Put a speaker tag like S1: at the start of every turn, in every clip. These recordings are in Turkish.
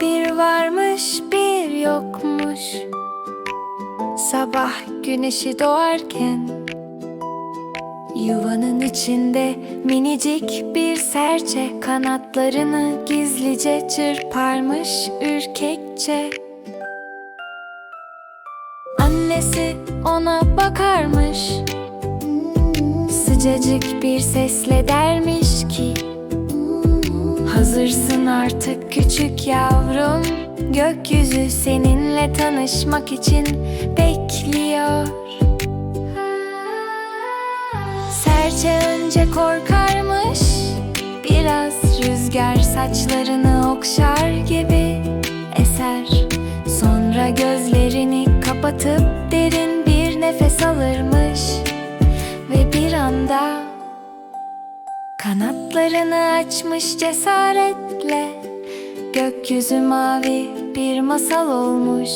S1: Bir varmış bir yokmuş. Sabah güneşi doğarken Yuvanın içinde minicik bir serçe Kanatlarını gizlice çırparmış ürkekçe. Annesi ona bakarmış Sıcacık bir sesle dermiş ki Hazırsın artık küçük yavrum. Gökyüzü seninle tanışmak için bekliyor. Serçe önce korkarmış. Biraz rüzgar saçlarını okşar gibi eser. Sonra gözlerini kapatıp derin bir nefes alırmış. Ve bir anda Kanatlarını açmış cesaretle Gökyüzü mavi bir masal olmuş.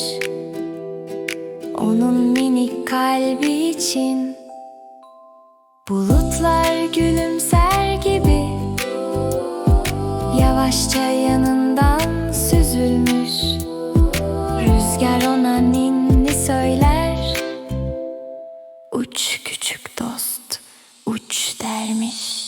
S1: Onun minik kalbi için Bulutlar gülümser gibi Yavaşça yanından süzülmüş. Rüzgar ona ninni söyler Uç küçük dost, uç dermiş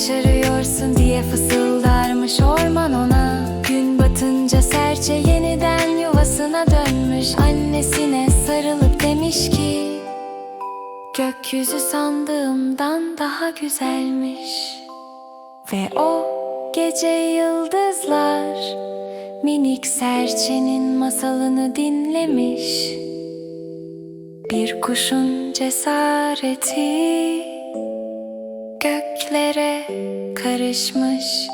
S1: başarıyorsun diye fısıldarmış orman ona. Gün batınca serçe yeniden yuvasına dönmüş. Annesine sarılıp demiş ki Gökyüzü sandığımdan daha güzelmiş. Ve o gece yıldızlar Minik serçenin masalını dinlemiş. Bir kuşun cesareti göklere karışmış